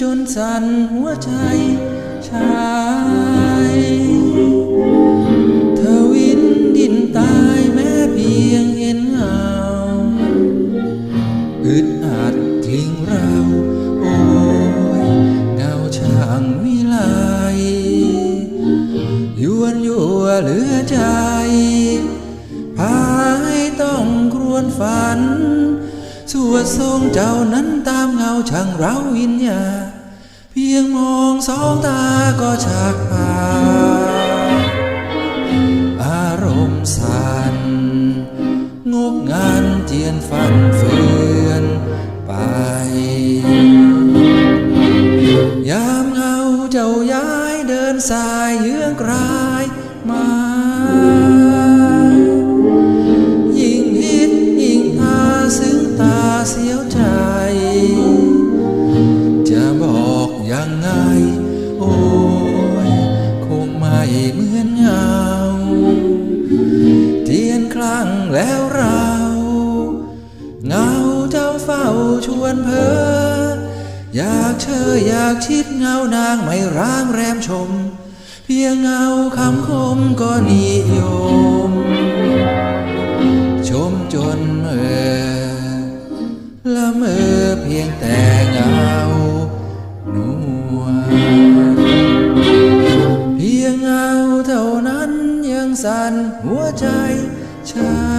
จนสั่นหัวใจชาย อึดอัดกลิ่งเรา โอ้ยเงาช่างวิไลยวนยัวเหลือใจ พาให้ต้องครวญฝัน สวดทรงเจ้านั้นตามเงาช่างเราวิญญา เพียงมองสองตาก็ชักพาอารมณ์สั่นงกงานเจียนฟันเฟืนายเยื้องกลายมายิ่งฮิตยิ่งพาซึ้งตาเสียวใจ จะบอกยังไง โอ้ย คงไม่เหมือนเงาเทียนคลั่งแล้วเราเงาเจ้าเฝ้าชวนเพออยากเชยอยากชิดเงานางไม่ร้างแรมชม พียงเอาคำคมก็นิยม ชมจนเมื่อละเมอเพียงแต่เงานวลเพียงเงาเท่านั้นยังสั่นหัวใจชา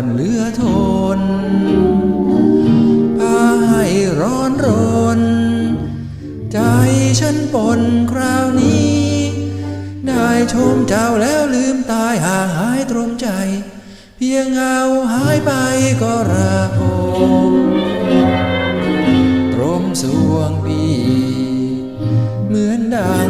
วนเหลือทนพาให้ร้อนรน ใจฉันปนคราวนี้ ได้ชมเจ้าแล้วลืมตายห่างหายตรงใจ เพียงเงาหายไปก็ระพมตรมสวงปี เหมือนได้